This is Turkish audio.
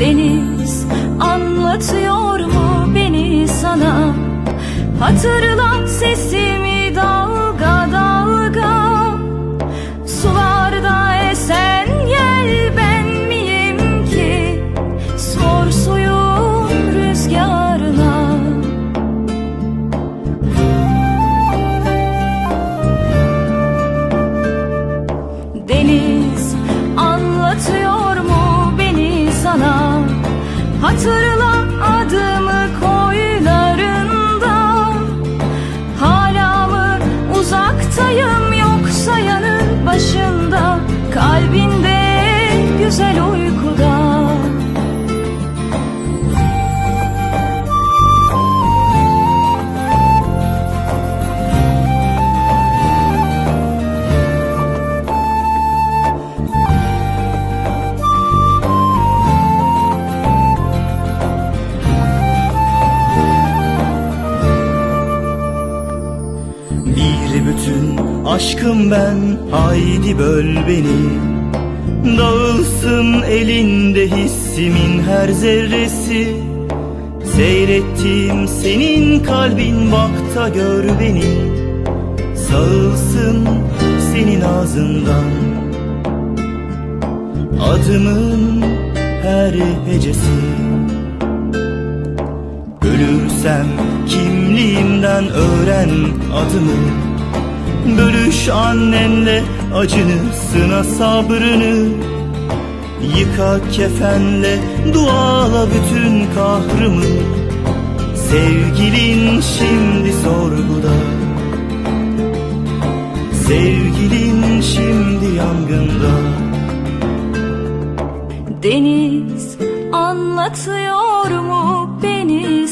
Deniz anlatıyor mu beni sana? Hatırla sesimi dalga dalga. Sularda esen yel ben miyim ki? Sor suyun rüzgarına. Deniz Hatırla adımı koylarında. Hala mı uzaktayım yoksa yanı başında? Kalbinde güzel uykuda Bir bütün aşkım ben. Haydi böl beni. Dağılsın elinde hissimin her zerresi. Seyrettiğim senin kalbin bak da gör beni. Sağılsın senin ağzından. Adımın her hecesi. Ölürsem kimliğimden öğren adımı Bölüş annenle acını sına sabrını. Yıka kefenle duala bütün kahrımı. Sevgilin şimdi sorguda. Sevgilin şimdi yangında. Deniz anlatıyor mu beni